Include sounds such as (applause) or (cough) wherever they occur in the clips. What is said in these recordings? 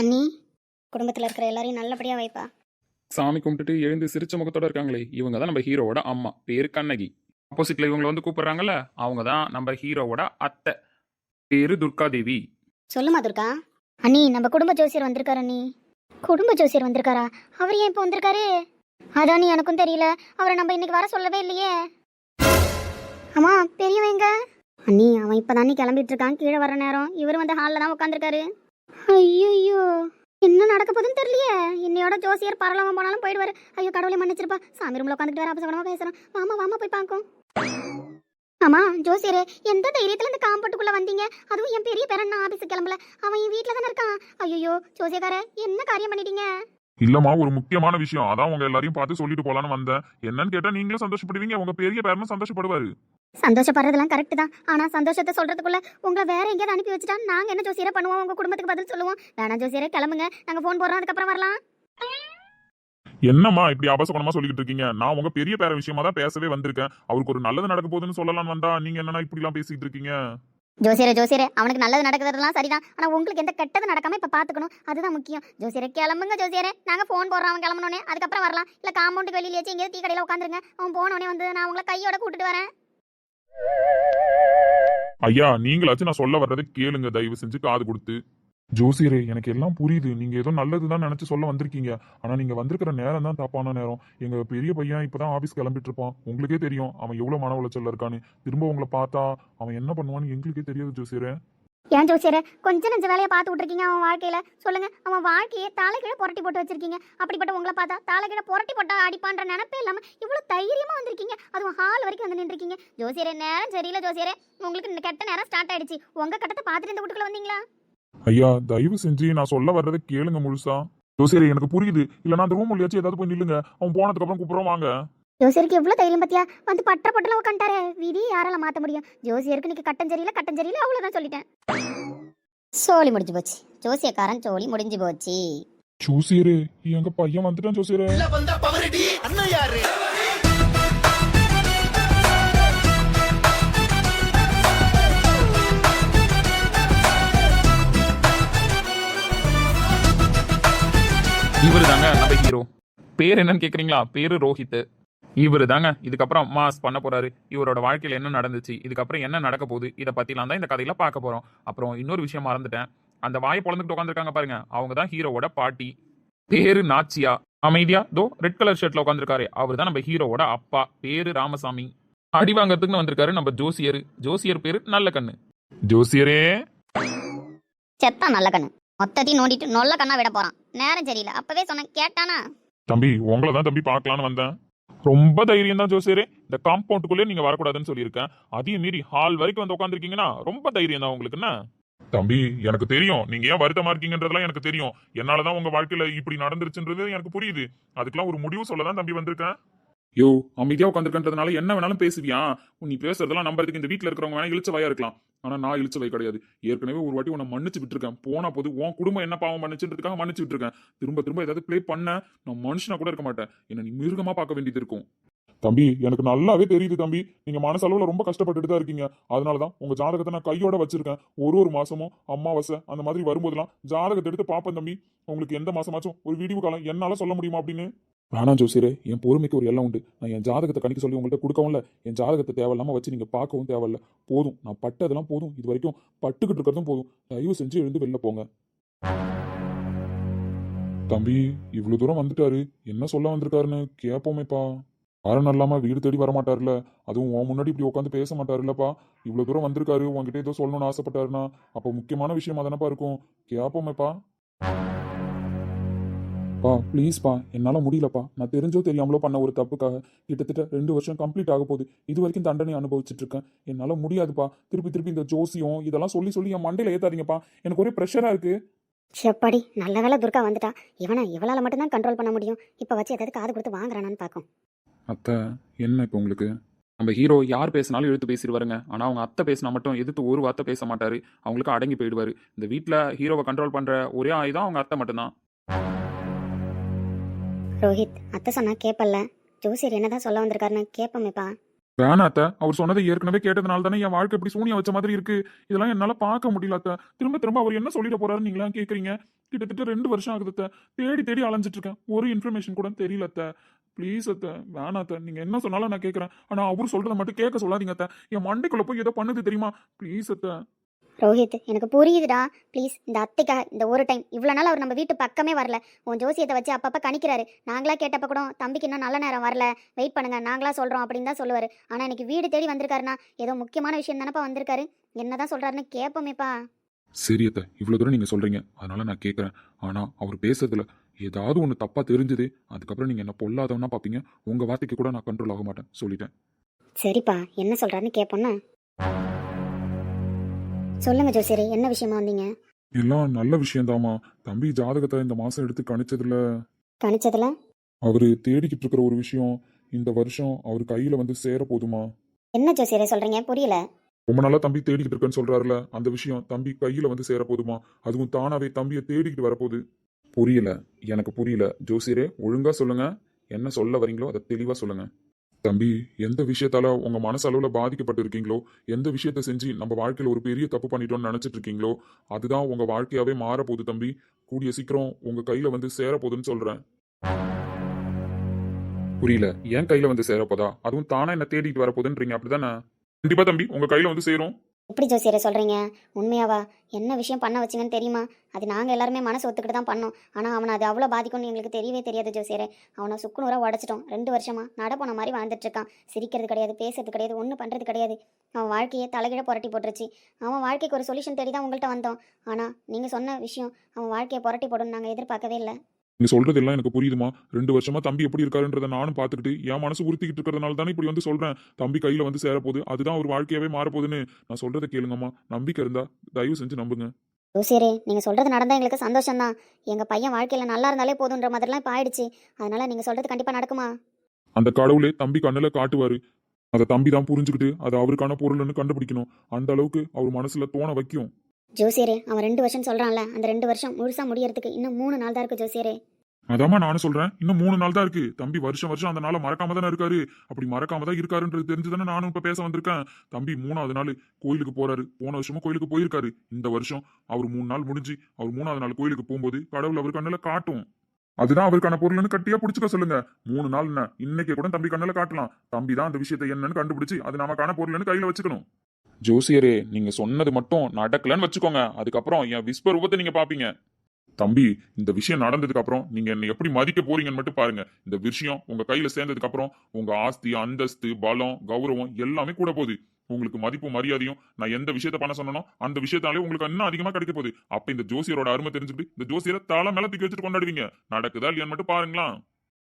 அண்ணி குடும்பத்தில் இருக்கிற எல்லாரையும் நல்லபடியாக வைப்பா. சாமி கும்பிட்டுட்டு எழுந்து சிரிச்ச முகத்தோட இருக்காங்களே இவங்க தான் நம்ம ஹீரோவோட அம்மா பேரு கண்ணகி. ஆப்போசிட்ல இவங்களை வந்து கூப்பிடுறாங்கல்ல அவங்க தான் நம்ம ஹீரோவோட அத்தை பேரு துர்கா தேவி சொல்லுமா துர்கா? அண்ணி நம்ம குடும்ப ஜோசியர் வந்திருக்காரு அண்ணி. குடும்ப ஜோசியர் வந்திருக்காரா? அவர் ஏன் இப்போ வந்திருக்காரு? அதான் நீ எனக்கும் தெரியல. அவரை நம்ம இன்னைக்கு வர சொல்லவே இல்லையே. அம்மா பெரியவங்க. அண்ணி அவன் இப்போ தானே கிளம்பிட்டு இருக்கான். கீழே வர நேரம் இவர் வந்து ஹாலில் தான் உட்காந்துருக்காரு ஐயோ என்ன நடக்க போதுன்னு தெரியலையே. என்னையோட ஜோசியர் பரலவம் போனாலும் போயிடுவாரு. ஐயோ கடவுளை மன்னிச்சிருப்பா. சாமி ரூம்ல உட்காந்துட்டு வேற அபசகமா பேசுறோம் வாமா வாமா போய் பார்க்கும். ஆமா ஜோசியரே எந்த தைரியத்துல இந்த காம்பட்டுக்குள்ள வந்தீங்க? அதுவும் என் பெரிய பேரன் ஆபீஸ் கிளம்பல. அவன் என் தானே இருக்கான். ஐயோ ஜோசியக்கார என்ன காரியம் பண்ணிட்டீங்க? இல்லம்மா ஒரு முக்கியமான விஷயம். அதான் உங்க எல்லாரையும் பார்த்து சொல்லிட்டு போலான்னு வந்தேன். என்னன்னு கேட்டா நீங்களும் சந்தோஷப்படுவீங்க. உங்க பெரிய பேரனும் சந்தோஷப்படுவாரு. சந்தோஷப்படுறதெல்லாம் கரெக்ட் தான். ஆனா சந்தோஷத்தை சொல்றதுக்குள்ள உங்களை வேற எங்கேயாவது அனுப்பி வச்சுட்டா நாங்க என்ன ஜோசியரை பண்ணுவோம்? உங்க குடும்பத்துக்கு பதில் சொல்லுவோம். வேணாம் ஜோசியரே கிளம்புங்க. நாங்க ஃபோன் போடுறோம். அதுக்கப்புறம் வரலாம். என்னம்மா இப்படி அபசகுணமா சொல்லிட்டு இருக்கீங்க? நான் உங்க பெரிய பேர விஷயமா தான் பேசவே வந்திருக்கேன். அவருக்கு ஒரு நல்லது நடக்க போகுதுன்னு சொல்லலாம்னு வந்தா நீங்க என்னன்னா இப்படி எல்லாம் பேசிட்டு இருக்கீங்க? ஜோசியரே ஜோசியரே அவனுக்கு நல்லது நடக்கிறதுலாம் சரிதான். ஆனா உங்களுக்கு எந்த கெட்டது நடக்காம இப்ப பாத்துக்கணும். அதுதான் முக்கியம். ஜோசியரே கிளம்புங்க ஜோசியரே. நாங்க ஃபோன் போடுறோம் அவன் கிளம்பணுனே அதுக்கப்புறம் வரலாம். இல்லை காம்பவுண்டுக்கு வெளியிலேயே எங்கேயாவது டீ கடையில் உட்காந்துருங்க. அவன் போனோடனே வந்து நான் உங்களை கையோட கூட்டிட்டு வரேன். ஐயா நீங்களாச்சும் நான் சொல்ல வர்றதை கேளுங்க. தயவு செஞ்சு காது கொடுத்து. ஜோசியரே எனக்கு எல்லாம் புரியுது. நீங்க ஏதோ நல்லதுதான் நினைச்சு சொல்ல வந்திருக்கீங்க. ஆனா நீங்க வந்திருக்கிற நேரம் தான் தப்பான நேரம். எங்க பெரிய பையன் இப்பதான் ஆபீஸ் கிளம்பிட்டு இருப்பான் உங்களுக்கே தெரியும் அவன் எவ்வளவு மன உளைச்சல்ல இருக்கான்னு. திரும்ப உங்களை பார்த்தா அவன் என்ன பண்ணுவான்னு எங்களுக்கே தெரியாது ஜோசியரே. ஏன் ஜோசியரே? கொஞ்சம் நெஞ்ச வேலையை பார்த்து விட்டுருக்கீங்க அவன் வாழ்க்கையில. சொல்லுங்க அவன் வாழ்க்கையை தலைகீழ புரட்டி போட்டு வச்சிருக்கீங்க. அப்படிப்பட்ட உங்களை பார்த்தா தலைகீழ புரட்டி போட்டா அடிப்பான்ற நினைப்பே இல்லாம இவ்வளவு தைரியமா வந்திருக்கீங்க. அதுவும் ஹால் வரைக்கும் வந்து நின்றுருக்கீங்க. ஜோசியரே நேரம் சரியில்லை ஜோசியரே. உங்களுக்கு இந்த கெட்ட நேரம் ஸ்டார்ட் ஆயிடுச்சு. உங்க கட்டத்தை பார்த்துட்டு இந்த வீட்டுக்குள்ள வந்தீங்களா? ஐயா தயவு செஞ்சு நான் சொல்ல வர்றதை கேளுங்க முழுசா. ஜோசியரே எனக்கு புரியுது. இல்லைன்னா அந்த ரூம் உள்ளியாச்சும் ஏதாவது போய் நில்லுங்க. அவன் போனதுக்கு அப்புறம் கூப்பிடுறோம் வாங்க. ஜோசியருக்கு எவ்வளவு தைரியம் பத்தியா? வந்து பட்ட பட்டலாம் உட்காந்துட்டாரே விதி யாரால மாத்த முடியும்? ஜோசியருக்கு இன்னைக்கு கட்டம் சரியில்லை அவ்வளவுதான் சொல்லிட்டேன். சோலி முடிஞ்சு போச்சு. ஜோசியக்காரன் சோலி முடிஞ்சு போச்சு. ஜோசியரே எங்க பையன் வந்துட்டான் ஜோசியரே. இவரு தாங்க நம்ம ஹீரோ பேர் என்னன்னு கேக்குறீங்களா? பேரு ரோஹித் இவரு தாங்க இதுக்கப்புறம் மாஸ் பண்ண போறாரு. இவரோட வாழ்க்கையில என்ன நடந்துச்சு? இதுக்கப்புறம் என்ன நடக்க போகுது? இதை பத்திலாம் தான் இந்த கதையில பார்க்க போறோம். அப்புறம் இன்னொரு விஷயம் மறந்துட்டேன். அந்த வாயை பொழந்துட்டு உட்காந்துருக்காங்க பாருங்க. அவங்க தான் ஹீரோவோட பாட்டி. பேரு நாச்சியா. அமைதியா? தோ ரெட் கலர் ஷர்ட்ல உட்காந்துருக்காரு அவர் தான் நம்ம ஹீரோவோட அப்பா. பேரு ராமசாமி. அடி வாங்கறதுக்குன்னு வந்திருக்காரு நம்ம ஜோசியர். ஜோசியர் பேரு நல்ல கண்ணு. ஜோசியரே. செத்தா நல்ல கண்ணு. மொத்தத்தையும் நோண்டிட்டு நல்ல கண்ணா விட போறான். நேரம் சரியில்லை. அப்பவே சொன்னேன் கேட்டானா? தம்பி உங்களை தான் தம்பி பார்க்கலான்னு வந்தேன். ரொம்ப தைரியம் தான் ஜோசியரே. இந்த காம்பவுண்டுக்குள்ளே நீங்க வரக்கூடாதுன்னு சொல்லியிருக்கேன். அதையும் மீறி ஹால் வரைக்கும் வந்து உட்காந்துருக்கீங்கன்னா ரொம்ப தைரியம் தான் உங்களுக்கு என்ன? தம்பி எனக்கு தெரியும். நீங்க ஏன் வருத்தமா இருக்கீங்கன்றதெல்லாம் எனக்கு தெரியும். என்னாலதான் உங்க வாழ்க்கையில இப்படி நடந்துருச்சுன்றது எனக்கு புரியுது. அதுக்கெல்லாம் ஒரு முடிவு சொல்லதான் தம்பி வந்திருக்கேன். யோ அமைதியா உட்காந்துருக்கன்றதுனால என்ன வேணாலும் பேசுவியா? நீ பேசுறதெல்லாம் நம்பறதுக்கு இந்த வீட்டில் இருக்கிறவங்க வேணா இழிச்ச வாயா இருக்கலாம். ஆனா நான் இழிச்ச வை கிடையாது. ஏற்கனவே ஒரு வாட்டி உன்னை மன்னிச்சு விட்டுருக்கேன். போனா போது உன் குடும்பம் என்ன பாவம் பண்ணுச்சுன்றதுக்காக மன்னிச்சு விட்டுருக்கேன். திரும்ப திரும்ப ஏதாவது ப்ளே பண்ண நான் மனுஷனா கூட இருக்க மாட்டேன். என்ன நீ மிருகமா பார்க்க வேண்டியது இருக்கும். தம்பி எனக்கு நல்லாவே தெரியுது தம்பி. நீங்க மனசளவுல ரொம்ப கஷ்டப்பட்டுட்டு தான் இருக்கீங்க. அதனாலதான் உங்க ஜாதகத்தை நான் கையோட வச்சிருக்கேன். ஒரு ஒரு மாசமும் அமாவாசை அந்த மாதிரி வரும்போதெல்லாம் ஜாதகத்தை எடுத்து பார்ப்பேன் தம்பி. உங்களுக்கு எந்த மாசமாச்சும் ஒரு விடிவு காலம் என்னால சொல்ல முடியுமா அப்படின்னு? வேணாம் ஜோசியரே என் பொறுமைக்கு ஒரு எல்லாம் உண்டு. நான் என் ஜாதகத்தை கணிக்க சொல்லி உங்கள்கிட்ட கொடுக்கவும் இல்லை என் ஜாதகத்தை தேவையில்லாமல் வச்சு நீங்கள் பார்க்கவும் தேவையில்ல. போதும். நான் பட்டதெல்லாம் போதும். இது வரைக்கும் பட்டுக்கிட்டு இருக்கிறதும் போதும். தயவு செஞ்சு எழுந்து வெளில போங்க. தம்பி இவ்வளோ தூரம் வந்துட்டாரு. என்ன சொல்ல வந்திருக்காருன்னு கேட்போமேப்பா காரணம் இல்லாமல் வீடு தேடி வர மாட்டார்ல. அதுவும் உன் முன்னாடி இப்படி உட்காந்து பேச மாட்டாருல்லப்பா. இவ்வளோ தூரம் வந்திருக்காரு. உங்ககிட்ட ஏதோ சொல்லணும்னு ஆசைப்பட்டாருன்னா அப்போ முக்கியமான விஷயமா தானப்பா இருக்கும். கேட்போமேப்பா பா ப்ளீஸ்ப்பா என்னால் முடியலப்பா. நான் தெரிஞ்சோ தெரியாமலோ பண்ண ஒரு தப்புக்காக கிட்டத்தட்ட ரெண்டு வருஷம் கம்ப்ளீட் ஆக போகுது. இது வரைக்கும் தண்டனை அனுபவிச்சுட்டு இருக்கேன். என்னால் முடியாதுப்பா. திருப்பி திருப்பி இந்த ஜோசியம் இதெல்லாம் சொல்லி சொல்லி என் மண்டையில ஏத்தாதீங்கப்பா. எனக்கு ஒரே ப்ரெஷராக இருக்கு. செப்படி நல்ல வேலை துர்கா வந்துட்டா. இவனை இவளால மட்டும்தான் கண்ட்ரோல் பண்ண முடியும். இப்ப வச்சு ஏதாவது காது கொடுத்து வாங்குறானான்னு பார்க்கும் அத்தை என்ன இப்போ உங்களுக்கு? நம்ம ஹீரோ யார் பேசினாலும் எடுத்து பேசிடுவாருங்க. ஆனால் அவங்க அத்தை பேசினா மட்டும் எதிர்த்து ஒரு வார்த்தை பேச மாட்டாரு. அவங்களுக்கு அடங்கி போயிடுவாரு. இந்த வீட்டில் ஹீரோவை கண்ட்ரோல் பண்ற ஒரே ஆயுதம் அவங்க அத்தை மட்டும்தான். ரோஹித் அத்தை சொன்னா கேப்பல்ல. ஜோசியர் என்னதான் சொல்ல வந்திருக்காருன்னு கேப்பமேப்பா. வேணா அத்தை அவர் சொன்னதை ஏற்கனவே கேட்டதுனால தானே என் வாழ்க்கை இப்படி சூனியம் வச்ச மாதிரி இருக்கு. இதெல்லாம் என்னால பார்க்க முடியல அத்தை. திரும்ப திரும்ப அவர் என்ன சொல்லிட போறாரு நீங்களா கேக்குறீங்க? கிட்டத்தட்ட ரெண்டு வருஷம் ஆகுது அத்தை. தேடி தேடி அலைஞ்சிட்டு இருக்கேன். ஒரு இன்ஃபர்மேஷன் கூட தெரியல அத்தை. ப்ளீஸ் அத்தை வேணா அத்தை. நீங்க என்ன சொன்னாலும் நான் கேட்கறேன் ஆனா அவர் சொல்றதை மட்டும் கேட்க சொல்லாதீங்க அத்தை. என் மண்டைக்குள்ள போய் ஏதோ பண்ணுது தெரியுமா? ப்ளீஸ் அத்தை. ரோஹித் எனக்கு புரியுதுடா. ப்ளீஸ் இந்த அத்தைக்காக இந்த ஒரு டைம் இவ்வளோ நாள் அவர் நம்ம வீட்டு பக்கமே வரல. உன் ஜோசியத்தை வச்சு அப்பப்போ கணிக்கிறாரு. நாங்களா கேட்டப்ப கூட தம்பிக்கு இன்னும் நல்ல நேரம் வரல. வெயிட் பண்ணுங்க. நாங்களா சொல்கிறோம் அப்படின்னு தான் சொல்லுவார். ஆனால் இன்னைக்கு வீடு தேடி வந்திருக்காருன்னா ஏதோ முக்கியமான விஷயம் தானப்பா வந்திருக்காரு. என்னதான் சொல்கிறாருன்னு கேட்போமேப்பா சரி அத்தை இவ்வளவு தூரம் நீங்க சொல்றீங்க. அதனால நான் கேட்கறேன் ஆனா அவர் பேசுறதுல ஏதாவது ஒன்று தப்பா தெரிஞ்சுது. அதுக்கப்புறம் நீங்க என்ன பொல்லாதவனா பாப்பீங்க. உங்க வார்த்தைக்கு கூட நான் கண்ட்ரோல் ஆக மாட்டேன். சொல்லிட்டேன். சரிப்பா. என்ன சொல்கிறாருன்னு கேட்போன்னா சொல்லுங்க ஜோசியரே என்ன விஷயமா வந்தீங்க? எல்லாம் நல்ல விஷயம்தாம்மா தம்பி ஜாதகத்தை இந்த மாசம் எடுத்து கணிச்சதுல. கணிச்சதுல? அவரு தேடிக்கிட்டு இருக்கிற ஒரு விஷயம் இந்த வருஷம் அவர் கையில வந்து சேர போதுமா? என்ன ஜோசியரே சொல்கிறீங்க புரியல. ரொம்ப நாளா தம்பி தேடிக்கிட்டு இருக்கேன்னு சொல்றாருல அந்த விஷயம் தம்பி கையில வந்து சேர போதுமா? அதுவும் தானாவே தம்பியை தேடிக்கிட்டு வரப்போகுது. புரியல. எனக்கு புரியல. ஜோசியரே ஒழுங்கா சொல்லுங்க. என்ன சொல்ல வரீங்களோ அதை தெளிவா சொல்லுங்க. தம்பி எந்த விஷயத்தால உங்க மனசளவுல பாதிக்கப்பட்டு இருக்கீங்களோ எந்த விஷயத்த செஞ்சு நம்ம வாழ்க்கையில ஒரு பெரிய தப்பு பண்ணிட்டோம்னு நினைச்சிட்டு இருக்கீங்களோ அதுதான் உங்க வாழ்க்கையாவே மாற போகுது தம்பி. கூடிய சீக்கிரம் உங்க கையில வந்து சேர போகுதுன்னு சொல்றேன். புரியல. என் கையில வந்து சேர போதா அதுவும் தானா என்ன தேடிட்டு வர போகுதுன்றீங்க அப்படிதானே? கண்டிப்பா தம்பி உங்க கையில வந்து சேரும். எப்படி ஜோசியரை சொல்கிறீங்க உண்மையாவா? என்ன விஷயம் பண்ண வச்சிங்கன்னு தெரியுமா? அது நாங்கள் எல்லாருமே மனசு ஒத்துக்கிட்டு தான் பண்ணோம். ஆனால் அவனை அது அவ்வளோ பாதிக்கும்னு எங்களுக்கு தெரியவே தெரியாது ஜோசியரே. அவனை சுக்குநூறாக உடச்சிட்டோம். ரெண்டு வருஷமா நடப்போன போன மாதிரி வாழ்ந்துட்டுருக்கான் சிரிக்கிறது கிடையாது பேசுறது கிடையாது ஒன்றும் பண்ணுறது கிடையாது. அவன் வாழ்க்கையை தலைகீழ புரட்டி போட்டுருச்சு. அவன் வாழ்க்கைக்கு ஒரு சொல்யூஷன் தேடி தான் உங்கள்கிட்ட வந்தோம். ஆனால் நீங்கள் சொன்ன விஷயம் அவன் வாழ்க்கையை புரட்டி போடணும்னு நாங்கள் எதிர்பார்க்கவே இல்லை. நீங்க சொல்றது எல்லாம் எனக்கு புரியுதுமா? ரெண்டு வருஷமா தம்பி எப்படி இருக்காருன்றத நானும் பார்த்துக்கிட்டு என் மனசு உறுத்திக்கிட்டு இருக்கிறதுனால தானே இப்படி வந்து சொல்றேன். தம்பி கையில வந்து சேரப்போகுது. அதுதான் ஒரு வாழ்க்கையாவே மாறப்போகுதுன்னு நான் சொல்றதை கேளுங்கம்மா. நம்பிக்கை இருந்தா தயவு செஞ்சு நம்புங்க. ஜோசியரே நீங்கள் சொல்கிறது நடந்தால் எங்களுக்கு சந்தோஷம்தான். எங்கள் பையன் வாழ்க்கையில் நல்லா இருந்தாலே போதுன்ற மாதிரிலாம் இப்போ ஆயிடுச்சு. அதனால் நீங்கள் சொல்கிறது கண்டிப்பாக நடக்குமா? அந்த கடவுளே தம்பி கண்ணுல காட்டுவாரு. அதை தம்பி தான் புரிஞ்சுக்கிட்டு அது அவருக்கான பொருள்னு கண்டுபிடிக்கணும். அந்த அளவுக்கு அவர் மனசுல தோண வைக்கும். ஜோசியரே அவன் ரெண்டு வருஷம் சொல்றான்ல அந்த ரெண்டு வருஷம் முழுசா முடியறதுக்கு இன்னும் மூணு நாள் தான் இருக்கு ஜோசியரே. அதாம்மா நானும் சொல்றேன் இன்னும் மூணு நாள் தான் இருக்கு. தம்பி வருஷம் வருஷம் அந்த நாளை மறக்காம தானே இருக்காரு. அப்படி மறக்காம தான் இருக்காருன்றது தெரிஞ்சுதானே நானும் இப்ப பேச வந்திருக்கேன். தம்பி மூணாவது நாள் கோயிலுக்கு போறாரு. போன வருஷமும் கோயிலுக்கு போயிருக்காரு. இந்த வருஷம் அவர் மூணு நாள் முடிஞ்சு அவர் மூணாவது நாள் கோயிலுக்கு போகும்போது கடவுள் அவர் கண்ணுல காட்டும். அதுதான் அவருக்கான பொருள்னு கட்டியா புடிச்சுக்க சொல்லுங்க. மூணு நாள் என்ன இன்னைக்கு கூட தம்பி கண்ணுல காட்டலாம். தம்பி தான் அந்த விஷயத்தை என்னன்னு கண்டுபிடிச்சு அது நமக்கான பொருள்னு கையில வச்சுக்கணும். ஜோசியரே நீங்க சொன்னது மட்டும் நடக்கலன்னு வச்சுக்கோங்க. அதுக்கப்புறம் என் விஸ்வ ரூபத்தை நீங்க பாப்பீங்க. தம்பி இந்த விஷயம் நடந்ததுக்கு அப்புறம் நீங்க என்ன எப்படி மதிக்க போறீங்கன்னு மட்டும் பாருங்க. இந்த விஷயம் உங்க கையில சேர்ந்ததுக்கு அப்புறம் உங்க ஆஸ்தி அந்தஸ்து பலம் கௌரவம் எல்லாமே கூட போகுது. உங்களுக்கு மதிப்பு மரியாதையும் நான் எந்த விஷயத்த பண்ண சொன்னனோ அந்த விஷயத்தாலே உங்களுக்கு இன்னும் அதிகமா கிடைக்க போகுது. அப்ப இந்த ஜோசியரோட அருமை தெரிஞ்சுக்கிட்டு இந்த ஜோசியரை தலை மேல தூக்கி வச்சுட்டு கொண்டாடுவீங்க. நடக்குதா இல்லையான்னு மட்டும் பாருங்களா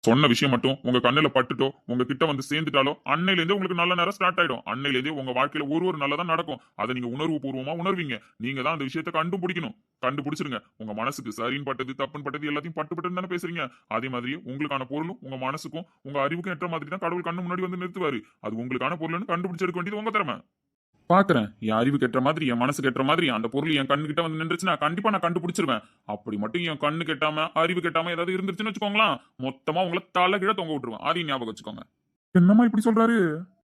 சொன்ன விஷயம் மட்டும் உங்க கண்ணுல பட்டுட்டோ உங்க கிட்ட வந்து சேர்ந்துட்டாலோ அன்னையில இருந்தே உங்களுக்கு நல்ல நேரம் ஸ்டார்ட் ஆயிடும். அன்னையில இருந்தே உங்க வாழ்க்கையில ஒரு ஒரு நல்லதா நடக்கும். அதை நீங்க உணர்வு பூர்வமா உணர்வீங்க. நீங்க தான் அந்த விஷயத்த கண்டுபிடிக்கணும். கண்டுபிடிச்சிருங்க. உங்க மனசுக்கு சரின்னு பட்டது தப்புன்னு பட்டது எல்லாத்தையும் பட்டு பட்டு தானே பேசுறீங்க. அதே மாதிரி உங்களுக்கான பொருளும் உங்க மனசுக்கும் உங்க அறிவுக்கும் ஏற்ற மாதிரி தான் கடவுள் கண்ணு முன்னாடி வந்து நிறுத்துவாரு. அது உங்களுக்கான பொருள்னு கண்டுபிடிச்சிருக்க வேண்டியது உங்க திறமை. பாக்குறேன். என் அறிவு கெட்ட மாதிரி என் மனசு கெட்ட மாதிரி அந்த பொருள் என் கண்ணு கிட்ட வந்து நின்றுச்சுன்னா கண்டிப்பா நான் கண்டுபிடிச்சிருவேன். அப்படி மட்டும் என் கண்ணு கெட்டாம அறிவு கெட்டாம ஏதாவது இருந்துச்சுன்னு வச்சுக்கோங்களேன் மொத்தமா உங்களை தலை கீழ தொங்க விட்டுருவேன். அதையும் ஞாபகம் வச்சுக்கோங்க. என்னம்மா இப்படி சொல்றாரு?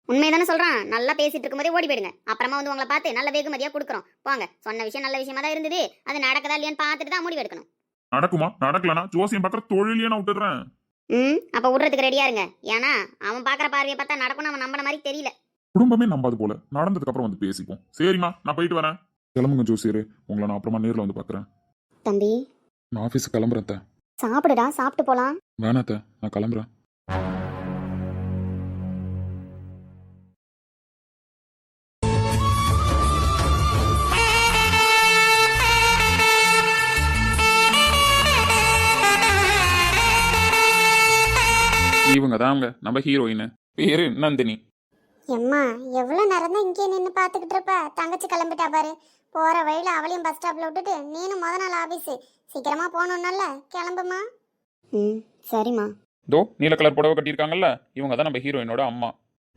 உண்மையை தானே சொல்கிறான் நல்லா பேசிட்டு இருக்கும்போதே ஓடி போயிடுங்க. அப்புறமா வந்து உங்களை பார்த்து நல்ல வெகுமதியாக கொடுக்குறோம். போங்க. சொன்ன விஷயம் நல்ல விஷயமா தான் இருந்தது. அது நடக்குதா இல்லையான்னு பார்த்துட்டு தான் முடிவு எடுக்கணும். நடக்குமா? நடக்கலனா ஜோசியம் பக்கற தொழிலையே நான் விட்டுறேன் ம் அப்போ விட்றதுக்கு ரெடியா இருங்க. ஏன்னா அவன் பார்க்குற பார்வையை பார்த்தா நடக்கும்னு அவன் நம்பின மாதிரி தெரியல. குடும்பமே நம்பாது போல. நடந்ததுக்கு அப்புறம் வந்து பேசிப்போம். சரிம்மா நான் போயிட்டு வரேன். கிளம்புங்க ஜோசியரு. உங்களை நான் அப்புறமா நேர்ல வந்து பாக்குறேன். தம்பி. நான் ஆபீஸ் கிளம்புறேன் அத்தை. சாப்பிடுடா சாப்பிட்டு போகலாம் வேணாத்த நான் கிளம்புறேன். இவங்க தாங்க நம்ம ஹீரோயின் பேரு நந்தினி. எம்மா எவ்வளோ நேரம் தான் இங்கே நின்று பார்த்துக்கிட்டு இருப்ப? தங்கச்சி கிளம்பிட்டா பாரு. போகிற வழியில் அவளையும் பஸ் ஸ்டாப்பில் விட்டுட்டு நீனும் முத நாள் ஆஃபீஸு சீக்கிரமாக போகணுன்னல்ல கிளம்புமா? ம் சரிம்மா. தோ நீல கலர் புடவை கட்டியிருக்காங்கல்ல இவங்க தான் நம்ம ஹீரோயினோட அம்மா.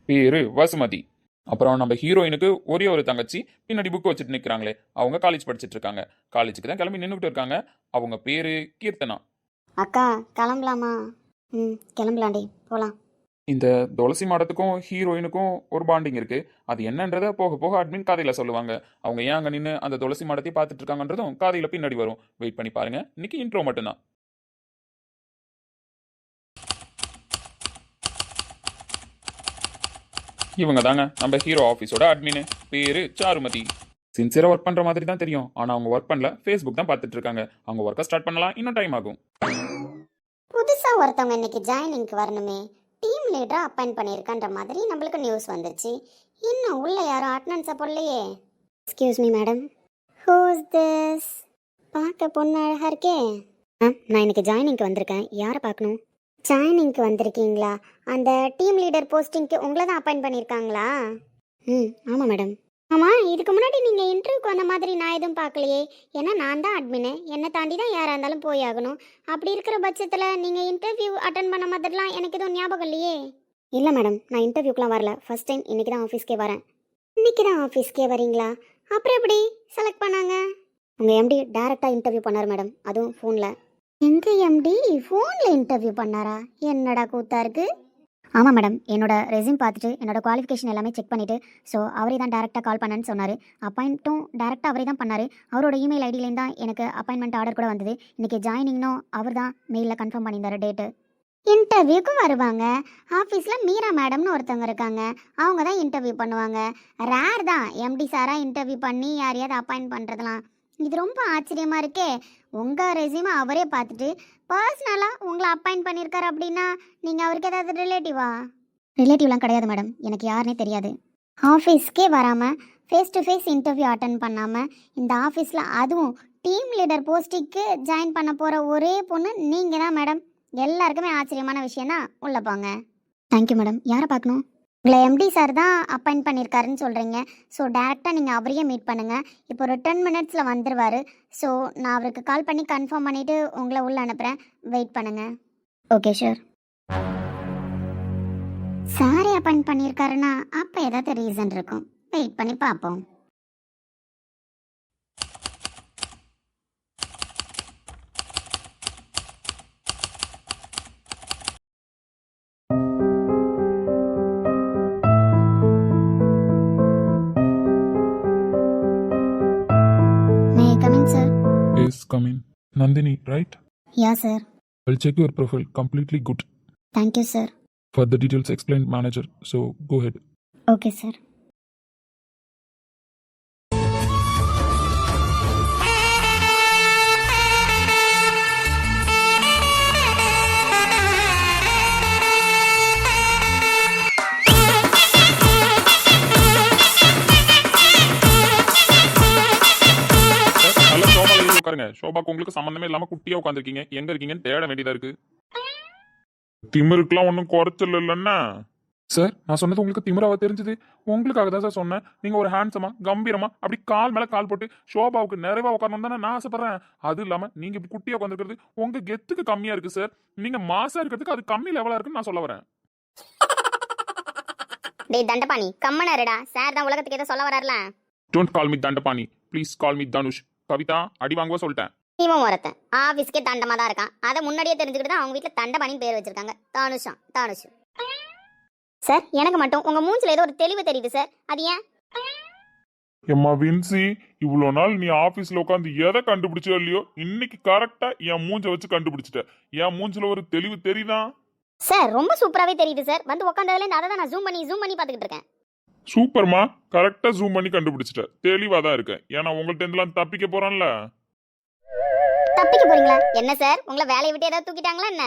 பேரு வசுமதி. அப்புறம் நம்ம ஹீரோயினுக்கு ஒரே ஒரு தங்கச்சி பின்னாடி புக் வச்சுட்டு நிற்கிறாங்களே அவங்க காலேஜ் படிச்சிட்டு இருக்காங்க. காலேஜுக்கு தான் கிளம்பி நின்றுட்டு இருக்காங்க. அவங்க பேரு கீர்த்தனா. அக்கா கிளம்பலாமா? ம் கிளம்பலாண்டி போகலாம் இந்த துளசி மாடத்துக்கும் ஹீரோயினுக்கும் ஒரு பாண்டிங் இருக்கு. அது என்னன்றத போக போக அட்மின் காதையில் சொல்லுவாங்க. அவங்க ஏன் அங்க நின்று அந்த துளசி மாடத்தை பார்த்துட்டு இருக்காங்கன்றதும் காதையில் பின்னாடி வரும். வெயிட் பண்ணி பாருங்க. இன்னைக்கு இன்ட்ரோ மட்டும்தான். இவங்க தாங்க நம்ம ஹீரோ ஆஃபீஸோட அட்மின் பேரு சாருமதி. சின்சியராக ஒர்க் பண்ணுற மாதிரி தான் தெரியும். ஆனால் அவங்க ஒர்க் பண்ணல. ஃபேஸ்புக் தான் பார்த்துட்டு இருக்காங்க அவங்க ஒர்க்கை ஸ்டார்ட் பண்ணலாம். இன்னும் டைம் ஆகும். புதுசாக ஒருத்தவங்க இன்னைக்கு ஜாயினிங்க்கு வரணுமே. டீம் லீடராக அப்பாயிண்ட் பண்ணியிருக்கன்ற மாதிரி நம்மளுக்கு நியூஸ் வந்துச்சு இன்னும் உள்ளே யாரும் அட்டனன்ஸை போடலையே. Excuse me madam who's this பார்க்க பொண்ணு அழகாக இருக்கே. ஆ நான் இன்னைக்கு ஜாயினிங்க்கு வந்திருக்கேன். யாரை பார்க்கணும்? ஜாயினிங்க்கு வந்திருக்கீங்களா? அந்த டீம் லீடர் போஸ்டிங்க்கு உங்களை தான் அப்பாயிண்ட் பண்ணியிருக்காங்களா? ம் ஆமாம் மேடம் ஆமாம் இதுக்கு முன்னாடி நீங்கள் இன்டர்வியூக்கு வந்த மாதிரி நான் எதுவும் பார்க்கலையே. ஏன்னா நான் தான் அட்மினு என்னை தாண்டி தான் யாராக இருந்தாலும் போய் ஆகணும். அப்படி இருக்கிற பட்சத்தில் நீங்கள் இன்டர்வியூ அட்டன் பண்ண மாதிரிலாம் எனக்கு எதுவும் ஞாபகம் இல்லையே? இல்லை மேடம் நான் இன்டர்வியூக்கெலாம் வரல. ஃபஸ்ட் டைம் இன்னைக்கு தான் ஆஃபீஸ்க்கே வரேன். இன்றைக்கி தான் ஆஃபீஸ்க்கே வரீங்களா? அப்புறம் எப்படி? செலக்ட் பண்ணாங்க? உங்கள் எம்டி டேரெக்டாக இன்டர்வியூ பண்ணார் மேடம் அதுவும் ஃபோனில் எங்கள் எம்டி ஃபோனில் இன்டர்வியூ பண்ணாரா? என்னடா கூத்தா இருக்குது ஆமாம் மேடம் என்னோட ரெசியூம் பார்த்துட்டு என்னோட குவாலிஃபிகேஷன் எல்லாமே செக் பண்ணிவிட்டு ஸோ அவரே தான் டேரெக்டாக கால் பண்ணேன்னு சொன்னார். அப்பாயிண்ட்டும் டேரெக்டாக அவரே தான் பண்ணார். அவரோட இமெயில் ஐடியிலேருந்து தான் எனக்கு அப்பாயின்மெண்ட் ஆர்டர் கூட வந்தது. இன்றைக்கி ஜாயினிங்னும் அவர் தான் மெயிலில் கன்ஃபார்ம் பண்ணியிருந்தார் டேட்டு இன்டர்வியூக்கு வருவாங்க. ஆஃபீஸில் மீரா மேடம்னு ஒருத்தவங்க இருக்காங்க. அவங்க தான் இன்டர்வியூ பண்ணுவாங்க. ரேர் தான். எம்டி சாராக இன்டர்வியூ பண்ணி யாரையாவது அப்பாயிண்ட் பண்ணுறதுலாம் இது ரொம்ப ஆச்சரியமாக இருக்கே. உங்கள் ரெசியூமை அவரே பார்த்துட்டு பர்சனலாக உங்களை அப்பாயிண்ட் பண்ணியிருக்காரு அப்படின்னா நீங்கள் அவருக்கு ஏதாவது ரிலேட்டிவா ரிலேட்டிவ்லாம் கிடையாது மேடம் எனக்கு யாருனே தெரியாது. ஆஃபீஸ்க்கே வராமல் face to face interview attend பண்ணாமல் இந்த ஆஃபீஸில் அதுவும் டீம் லீடர் போஸ்டிக்கு ஜாயின் பண்ண போகிற ஒரே பொண்ணு நீங்கள் தான் மேடம் எல்லாருக்குமே ஆச்சரியமான விஷயம் தான் உள்ளே போங்க. தேங்க்யூ மேடம் யாரை பார்க்கணும்? உங்களை எம்டி சார் தான் அப்பாயிண்ட் பண்ணியிருக்காருன்னு சொல்கிறீங்க ஸோ டேரெக்டாக நீங்கள் அவரையே மீட் பண்ணுங்கள் இப்போ ஒரு டென் மினிட்ஸில் வந்துடுவார் ஸோ நான் அவருக்கு கால் பண்ணி கன்ஃபார்ம் பண்ணிவிட்டு உங்களை உள்ளே அனுப்புகிறேன் வெயிட் பண்ணுங்கள் ஓகே ஷூர் சாரே அப்பாயிண்ட் பண்ணியிருக்காருன்னா அப்போ ஏதாவது ரீசன் இருக்கும். வெயிட் பண்ணி பார்ப்போம். Nandini, right? Yeah, sir. I'll check your profile. Completely good. Thank you, sir. Further details explained manager. So go ahead. Okay, sir. சோபாக்கு உங்களுக்கு சம்மந்தமே இல்லாம குட்டியா உட்காந்துருக்கீங்க எங்க இருக்கீங்கன்னு தேட வேண்டியதா இருக்கு. திமிருக்குலாம் ஒன்றும் குறைச்சல் இல்லைன்னா சார் நான் சொன்னது உங்களுக்கு திமிராவா தெரிஞ்சது? உங்களுக்காக தான் சார் சொன்னேன். நீங்க ஒரு ஹேண்ட்ஸமா கம்பீரமா அப்படி கால் மேல கால் போட்டு ஷோபாவுக்கு நிறைவா உட்காரணும் தானே நான் ஆசைப்படுறேன். அது இல்லாம நீங்க இப்படி குட்டியா உட்காந்துருக்கிறது உங்க கெத்துக்கு கம்மியா இருக்கு சார். நீங்க மாசா இருக்கிறதுக்கு அது கம்மி லெவலா இருக்குன்னு நான் சொல்ல வரேன். டேய் தண்டபாணி கம்மனருடா சார் தான் உலகத்துக்கு ஏதோ சொல்ல வரார்ல. Don't call me Thandapani. Please call me Dhanush. Kavitha அடி வாங்குவ சொல்லிட்டேன். இவன் ஒருத்தன். ஆஃபீஸ்க்கே தண்டமா தான் இருக்கான். அதை முன்னாடியே தெரிஞ்சுக்கிட்டு தான் அவங்க வீட்டில் தண்டபாணின்னு பேர் வச்சிருக்காங்க. தானுஷம் தானுஷ். சார் எனக்கு மட்டும். உங்க மூஞ்சில ஏதோ ஒரு தெளிவு தெரியுது சார். அது ஏன்? எம்மா வின்சி இவ்வளோ நாள் நீ ஆஃபீஸில் உட்காந்து எதை கண்டுபிடிச்சோ இல்லையோ இன்னைக்கு கரெக்டாக என் மூஞ்ச வச்சு கண்டுபிடிச்சிட்ட. என் மூஞ்சில ஒரு தெளிவு தெரியுதா? சார் ரொம்ப சூப்பராகவே தெரியுது சார். வந்து உட்காந்ததுலேருந்து அதை தான் நான் ஜூம் பண்ணி ஜூம் பண்ணி பார்த்துக்கிட்டு இருக்கேன். சூப்பர்மா. கரெக்டாக ஜூம் பண்ணி கண்டுபிடிச்சிட்ட. தெளிவாக தான் இருக்கேன். ஏன்னா உங்கள்ட்ட இருந்தெல்லாம் தப்பிக்க போறான்ல. தப்பிக்க போறீங்களா? என்ன சார்? உங்களை வேலையை விட்டு ஏதாவது தூக்கிட்டாங்களா என்ன?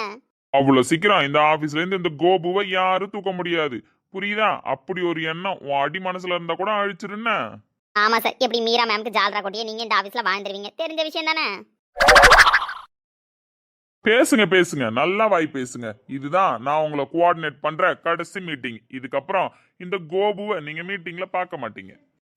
அவ்வளோ சீக்கிரம். இந்த ஆஃபீஸ்ல இருந்து இந்த கோபுவை யாரும் தூக்க முடியாது. புரியுதா? அப்படி ஒரு எண்ணம் உன் அடி மனசுல இருந்தா கூட அழிச்சிருன்னு ஆமா சார். எப்படி மீரா மேம்க்கு ஜால்ரா கொட்டியே நீங்க இந்த ஆஃபீஸில் வாழ்ந்துருவீங்க. தெரிஞ்ச விஷயம் தானே? பேசுங்க பேசுங்க. நல்லா வாய் பேசுங்க. இதுதான் நான் உங்களை கோஆர்டினேட் பண்ற கடைசி மீட்டிங் இதுக்கப்புறம் இந்த கோபுவை நீங்க மீட்டிங்ல பார்க்க மாட்டீங்க.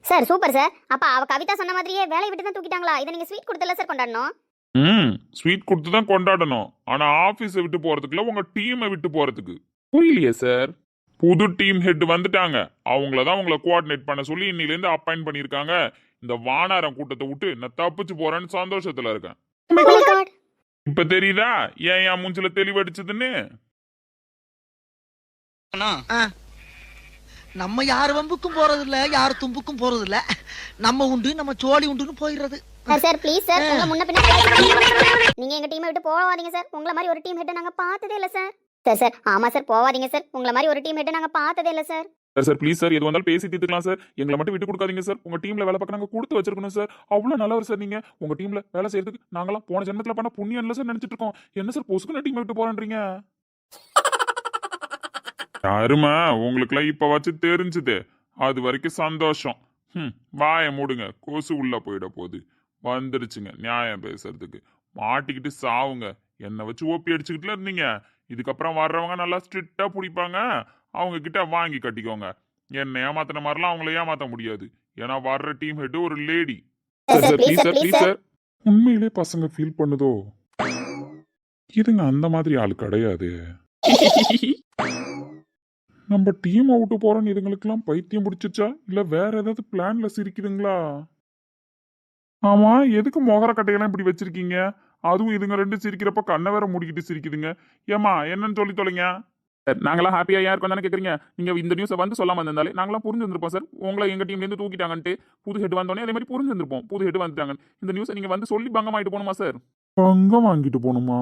Sir super sir. அப்ப அவ கவிதா சொன்ன மாதிரியே வேலையை விட்டு தான் தூக்கிட்டாங்களா? இதை நீங்க ஸ்வீட் கொடுத்தல சார் கொண்டாடணும். ம் ஸ்வீட் கொடுத்து தான் கொண்டாடணும். ஆனா ஆபீஸை விட்டு போறதுக்குள்ள உங்க டீமை விட்டு போறதுக்கு. புரியலையே சார்? புது டீம் ஹெட் வந்துட்டாங்க. அவங்கள தான் உங்களை கோஆர்டினேட் பண்ண சொல்லி இன்னிலேருந்து அப்பாயிண்ட் பண்ணியிருக்காங்க. இந்த வானாரம் கூட்டத்தை விட்டு நான் தப்பிச்சு போறேன்னு சந்தோஷத்துல இருக்கேன். இப்ப தெரியுதா? ஏன் என் மூஞ்சில தெளிவடிச்சதுன்னு? ஆ. நம்ம யார் வம்புக்கும் போறது இல்ல யார் தும்புக்கும் போறது இல்ல நம்ம உண்டு நம்ம சோழி உண்டுன்னு போயிடுறது. சார் சார் ப்ளீஸ் சார் உங்களை முன்ன பின்ன நீங்க எங்க டீமை விட்டு போவாதீங்க சார். உங்களை மாதிரி ஒரு டீம் ஹெட்டை நாங்க பார்த்ததே இல்ல சார். சார் சார் ஆமா சார் போவாதீங்க சார். உங்களை மாதிரி ஒரு டீம் ஹெட்டை நாங்க பார்த்ததே இல்ல sir. Sir sir please sir எது வந்தாலும் பேசி தீர்த்துக்கலாம் சார் எங்களை மட்டும் விட்டு கொடுக்காதீங்க சார் உங்க டீம்ல வேலை பார்க்க நாங்கள் கொடுத்து வச்சிருக்கணும் சார் அவ்வளவு நல்லவர் சார் நீங்க. உங்க டீம்ல வேலை செய்யறதுக்கு நாங்களாம் போன ஜென்மத்தில் பண்ண புண்ணியம் இல்லை சார் நினைச்சிட்டு இருக்கோம். என்ன சார் பொசுக்குன்னு டீம் விட்டு போகிறேன்றீங்க அருமை உங்களுக்குலாம் இப்போ வச்சு தெரிஞ்சுது. அது வரைக்கும் சந்தோஷம். ம் வாயை மூடுங்க. கொசு உள்ள போயிட போகுது. வந்துருச்சுங்க. நியாயம் பேசுறதுக்கு. மாட்டிக்கிட்டு சாவுங்க. என்னை வச்சு ஓப்பி அடிச்சுக்கிட்டுல இருந்தீங்க. இதுக்கப்புறம் வர்றவங்க நல்லா ஸ்ட்ரிக்டா பிடிப்பாங்க. அவங்க கிட்ட வாங்கி கட்டிக்கோங்க. என்ன ஏமாத்தின மாதிரிலாம் அவங்கள ஏமாத்த முடியாது. ஏன்னா வர்ற டீம் ஹெட் ஒரு lady sir sir please sir please sir உண்மையிலே பசங்க ஃபீல் பண்ணுதோ? இதுங்க அந்த மாதிரி ஆள் கிடையாது. (laughs) நம்ம டீம் அவுட்டு போறோம்னு இதுங்களுக்கெல்லாம் பைத்தியம் பிடிச்சிச்சா இல்ல வேற ஏதாவது பிளான்ல சிரிக்குதுங்களா? ஆமா எதுக்கு மொகர கட்டையெல்லாம் இப்படி வச்சிருக்கீங்க? அதுவும் இதுங்க ரெண்டு சிரிக்கிறப்ப கண்ணை வேற மூடிக்கிட்டு சிரிக்குதுங்க. ஏமா என்னன்னு சொல்லி தொலைங்க. நாங்களாம் ஹாப்பியா யாருக்கும் தானே கேக்குறீங்க. நீங்க இந்த நியூஸை வந்து சொல்லாம இருந்தாலே நாங்களாம் புரிஞ்சு வந்திருப்போம் சார். உங்களை எங்க டீம்ல இருந்து தூக்கிட்டாங்கன்ட்டு புது ஹெட் வந்தோடனே அதே மாதிரி புரிஞ்சு வந்திருப்போம். புது ஹெட் வந்துட்டாங்க. இந்த நியூஸை நீங்க வந்து சொல்லி பங்கம் ஆயிட்டு போகணுமா சார்? பங்கம் வாங்கிட்டு போகணுமா?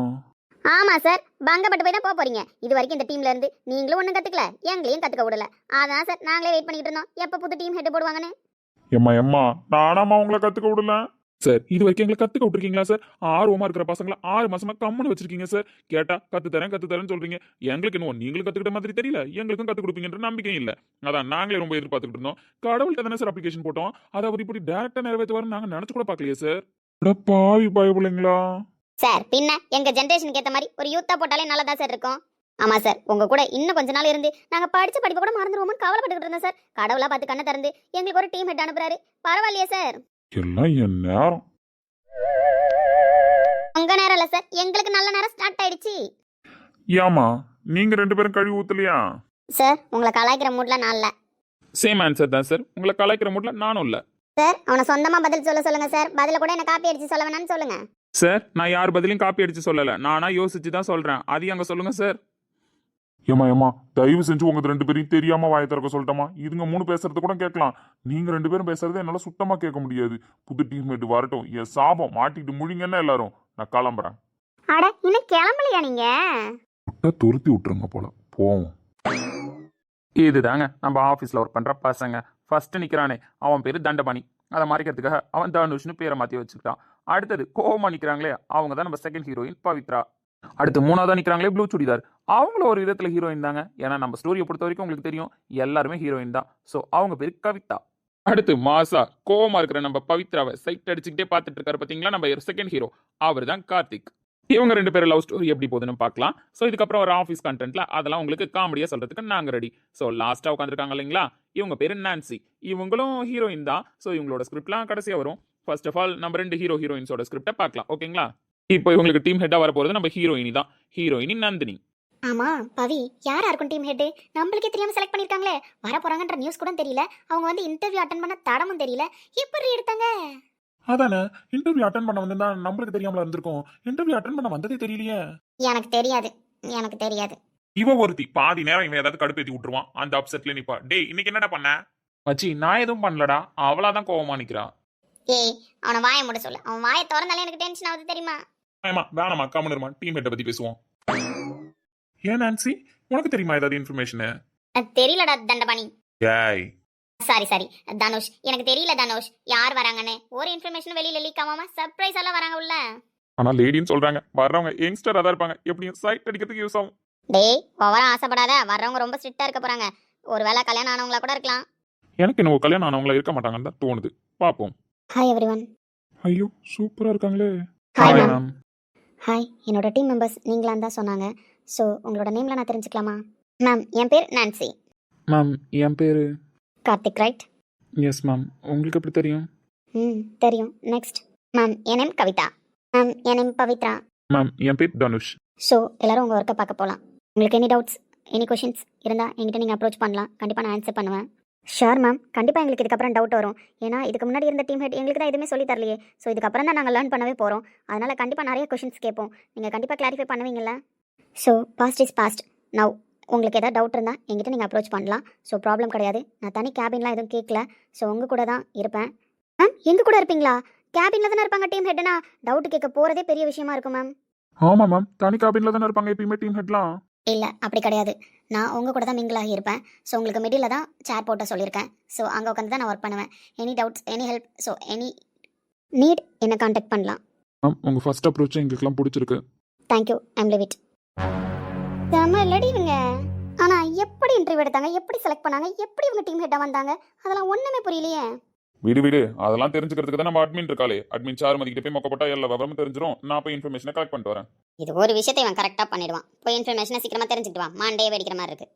ஆமா சார். பங்கப்பட்டு போய் தான் போக போறீங்க. இது வரைக்கும் இந்த டீம்ல இருந்து நீங்களும் ஒண்ணும் கத்துக்கல. எங்களையும் கத்துக்க விடல. அதான் சார் நாங்களே வெயிட் பண்ணிட்டு இருந்தோம். எப்ப புது டீம் ஹெட் போடுவாங்கன்னு? எம்மா எம்மா நானாமா உங்களை கத்துக்க விடல. சார் இது வரைக்கும் எங்களை கத்துக்க விட்டுருக்கீங்களா சார்? ஆர்வமா இருக்கிற பசங்களை ஆறு மாசமா கம்முன்னு வச்சிருக்கீங்க சார். கேட்டா கத்து தரேன் கத்து தரேன்னு சொல்றீங்க. எங்களுக்கு இன்னும் நீங்களும் கத்துக்கிட்ட மாதிரி தெரியல. எங்களுக்கும் கத்து கொடுப்பீங்கன்ற நம்பிக்கை இல்ல. அதான் நாங்களே ரொம்ப எதிர்பார்த்துக்கிட்டு இருந்தோம். கடவுள்கிட்ட தானே சார் அப்ளிகேஷன் போட்டோம். அதை அவர் இப்படி டேரக்டா நிறைவேற்றுவாரு நாங்க நினைச்சு கூட பாக்கலையே சார். பாவி பயப்பிள்ளைங்களா சார் பின்ன எங்க ஜென்ரேஷனுக்கு ஏத்த மாதிரி ஒரு யூத்தா போட்டாலே நல்லதா சார் இருக்கும். ஆமா சார் உங்க கூட இன்னும் கொஞ்ச நாள் இருந்து நாங்க படிச்ச படிப்பு கூட மறந்துருவோம்னு கவலைப்பட்டுக்கிட்டு இருந்தோம் சார். கடவுளா பார்த்து கண்ணை திறந்து எங்களுக்கு ஒரு டீம் ஹெட் அனுப்புறாரு. பரவாயில்லையே சார். எல்லாம் என் நேரம்? உங்க நேரம் இல்ல சார் எங்களுக்கு நல்ல நேரம் ஸ்டார்ட் ஆயிடுச்சு. ஏமா நீங்க ரெண்டு பேரும் கழுவி ஊத்தலையா? சார் உங்களை கலாய்க்கிற மூட்ல நான் இல்ல. சேம் ஆன்சர் தான் சார் உங்களை கலாய்க்கிற மூட்ல நானும் இல்ல. சார் அவனை சொந்தமா பதில் சொல்ல சொல்லுங்க சார் பதில கூட என்ன காப்பி அடிச்சு சொல்ல வேணாம்னு சொல்லுங்க. சார் நான் யார் பதிலையும் காப்பி அடிச்சு சொல்லல. நானா யோசிச்சு தான் சொல்றேன். அதையும் அங்க சொல்லுங்க சார் ஏமா ஏமா தயவு செஞ்சு உங்க ரெண்டு பேரையும் தெரியாம வாய திறக்க சொல்லிட்டோமா இதுங்க மூணு பேசுறது கூட கேட்கலாம். நீங்க ரெண்டு பேரும் பேசுறது என்னால சுத்தமா கேட்க முடியாது. புது டீம்மேட் வரட்டும். என் சாபம். மாட்டிட்டு முழிங்கன்னா எல்லாரும். நான் கிளம்புறேன். அட இன்னும் கிளம்பலையா நீங்க? விட்டா துருத்தி விட்டுருங்க போல. போவோம். இதுதாங்க. நம்ம ஆஃபீஸில் ஒர்க் பண்ணுற பசங்க. ஃபர்ஸ்ட் நிற்கிறானே அவன் பேர் தண்டபாணி. அதை மறைக்கிறதுக்காக அவன் தனுஷ்னு பேரை மாற்றி வச்சுக்கிட்டான். அடுத்தது கோவமா நிற்கிறாங்களே அவங்க தான் நம்ம செகண்ட் ஹீரோயின் பவித்ரா. அடுத்து மூணாவதா நிற்கிறாங்களே ப்ளூ சுடிதார் அவங்களும் ஒரு விதத்தில் ஹீரோயின் தாங்க. ஏன்னா நம்ம ஸ்டோரியை பொறுத்த வரைக்கும் உங்களுக்கு தெரியும் எல்லாருமே ஹீரோயின் தான். ஸோ அவங்க பேர் கவிதா. அடுத்து மாசா கோவமா இருக்கிற நம்ம பவித்ராவை சைட் அடிச்சுக்கிட்டே பார்த்துட்டு இருக்காரு பார்த்தீங்களா நம்ம செகண்ட் ஹீரோ அவர் தான் கார்த்திக். இவங்க ரெண்டு பேரும் லவ் ஸ்டோரி எப்படி போகுதுன்னு பார்க்கலாம். ஸோ இதுக்கப்புறம் ஒரு ஆஃபீஸ் கண்டென்ட்ல அதெல்லாம் உங்களுக்கு காமெடியாக சொல்றதுக்கு நாங்கள் ரெடி ஸோ லாஸ்ட்டாக உட்காந்துருக்காங்க இல்லைங்களா? இவங்க பேர் நான்சி இவங்களும் ஹீரோயின் தான். ஸோ இவங்களோட ஸ்கிரிப்ட்லாம் கடைசியாக வரும். ஃபர்ஸ்ட் ஆஃப் ஆல் நம்ம ரெண்டு ஹீரோ ஹீரோயின்ஸோட ஸ்கிரிப்டை பார்க்கலாம். ஓகேங்களா இப்போ இவங்களுக்கு டீம் ஹெட்டாக வர போகிறது நம்ம ஹீரோயினி தான். ஹீரோயினி நந்தினி. ஆமா பவி யாரா இருக்கும் டீம் ஹெட் நம்மளுக்கே தெரியாம செலக்ட் பண்ணிருக்காங்களே. வர போறாங்கன்ற நியூஸ் கூட தெரியல. அவங்க வந்து இன்டர்வியூ அட்டன் பண்ண தடமும் தெரியல. எப்படி எடுத்தாங்க. அதானே? இன்டர்வியூ அட்டன் பண்ண வந்திருந்தா நம்மளுக்கு தெரியாமல இருந்திருக்கும். இன்டர்வியூ அட்டன் பண்ண வந்ததே தெரியலையே. எனக்கு தெரியாது. எனக்கு தெரியாது. இவ ஒருத்தி பாதி நேரம் இவன் ஏதாவது கடுப்பேத்தி விட்டுருவான். அந்த அப்செட்ல நிப்பா. டேய் இன்னைக்கு என்னடா பண்ண? மச்சி நான் எதுவும் பண்ணலடா. அவளாதான் கோவமா நிக்கிறா. ஏய் அவனை வாயை மூட சொல்லு. அவன் வாயை திறந்தாலே எனக்கு டென்ஷன் ஆகுது தெரியுமா? ஏமா வேணாமா கம்முனுமா டீம் ஹெட்டை பத்தி பேசுவோம். ஏன் நான்சி? உனக்கு தெரியுமா ஏதாவது இன்ஃபர்மேஷனு தெரியலடா தண்டபாணி. ஏய். Sorry sorry Dhanush. எனக்கு தெரியல தனுஷ். யார் வராங்கன்னு. ஒரு இன்ஃபர்மேஷன் வெளியில லீக் ஆகாம சர்ப்ரைஸ் எல்லாம் வராங்க உள்ள. ஆனா லேடின்னு சொல்றாங்க. வர்றவங்க யங்ஸ்டரா தான் இருப்பாங்க. எப்படியும் சைட் அடிக்கிறதுக்கு யூஸ் ஆகும். டேய் ஓவரா ஆசைப்படாத. வர்றவங்க ரொம்ப ஸ்ட்ரிக்டா இருக்க போறாங்க. ஒருவேளை கல்யாணம் ஆனவங்களா கூட இருக்கலாம். எனக்கு இன்னும் கல்யாணம் ஆனவங்கள இருக்க மாட்டாங்கன்னு தான் தோணுது. பாப்போம். ஹாய் எவ்ரி ஒன் ஐயோ சூப்பரா இருக்காங்களே. Hi ma'am. ஹாய் என்னோட டீம் மெம்பர்ஸ் நீங்களாம் தான் சொன்னாங்க. ஸோ உங்களோட நேம்ல நான் தெரிஞ்சுக்கலாமா? மேம் என் பேர் நான்சி மேம் என் பேர்? கார்த்திக் ரைட் எஸ் மேம் உங்களுக்கு எப்படி தெரியும்? ம் தெரியும். நெக்ஸ்ட் மேம் என் நேம் கவிதா. மேம் என் நேம் பவித்ரா. மேம் என் பேர் தனுஷ். ஸோ எல்லாரும் உங்கள் ஒர்க்கை பார்க்க போகலாம் உங்களுக்கு எனி டவுட்ஸ் எனி கொஷின்ஸ் இருந்தால் என்கிட்ட நீங்கள் அப்ரோச் பண்ணலாம். கண்டிப்பாக நான் ஆன்சர் பண்ணுவேன். ஷோர் மேம் கண்டிப்பாக எங்களுக்கு இதுக்கப்புறம் டவுட் வரும். ஏன்னா இதுக்கு முன்னாடி இருந்த டீம் ஹெட் எங்களுக்கு தான் எதுவுமே சொல்லி தரலையே. ஸோ இதுக்கப்புறம் தான் நாங்கள் லேர்ன் பண்ணவே போகிறோம் அதனால் கண்டிப்பாக நிறைய கொஷின்ஸ் கேட்போம். நீங்கள் கண்டிப்பாக கிளாரிஃபை பண்ணுவீங்களா so past is past now உங்களுக்கு ஏதாவது டவுட் இருந்தால் என்கிட்ட நீங்கள் அப்ரோச் பண்ணலாம். ஸோ ப்ராப்ளம் கிடையாது. நான் தனி கேபின்லாம் எதுவும் கேட்கல. ஸோ உங்கள் கூட தான் இருப்பேன். மேம் எங்கள் கூட இருப்பீங்களா? கேபினில் தானே இருப்பாங்க டீம் ஹெட்னா டவுட் கேட்க போகிறதே பெரிய விஷயமா இருக்கும் மேம் ஆமா மேம் தனி கேபினில் தானே இருப்பாங்க எப்பயுமே டீம் ஹெட்லாம் இல்லை அப்படி கிடையாது. நான் உங்கள் கூட தான் மிங்கிளாகி இருப்பேன் ஸோ உங்களுக்கு மிடில் தான் சேர் போட்ட சொல்லியிருக்கேன். ஸோ அங்கே உட்காந்து தான் நான் ஒர்க் பண்ணுவேன். Any doubts any help so any need என்னை காண்டாக்ட் பண்ணலாம். மேம் உங்க ஃபர்ஸ்ட் அப்ரோச் எங்களுக்குலாம் பிடிச்சிருக்கு. தேங்க்யூ ஐம் லிவ் இட் செம்ம இல்லடி இவங்க ஆனால் எப்படி இன்டர்வியூ எடுத்தாங்க? எப்படி செலக்ட் பண்ணாங்க? எப்படி இவங்க டீம் ஹெட்டாக வந்தாங்க? அதெல்லாம் ஒன்றுமே புரியலையே. விடு விடு. அதெல்லாம் தெரிஞ்சுக்கிறதுக்கு தான் நம்ம அட்மின் இருக்காளே. அட்மின் சார் மதிக்கிட்ட போய் மொக்கப்பட்டா எல்லா விவரமும் தெரிஞ்சிடும் நான் போய் இன்ஃபர்மேஷனை கலெக்ட் பண்ணிட்டு வரேன். இது ஒரு விஷயத்தை இவன் கரெக்டாக பண்ணிடுவான். போய் இன்ஃபர்மேஷனை சீக்கிரமாக தெரிஞ்சுக்கிட்டு வா. மாண்டே வெடிக்கிற மாதிரி இருக்கு.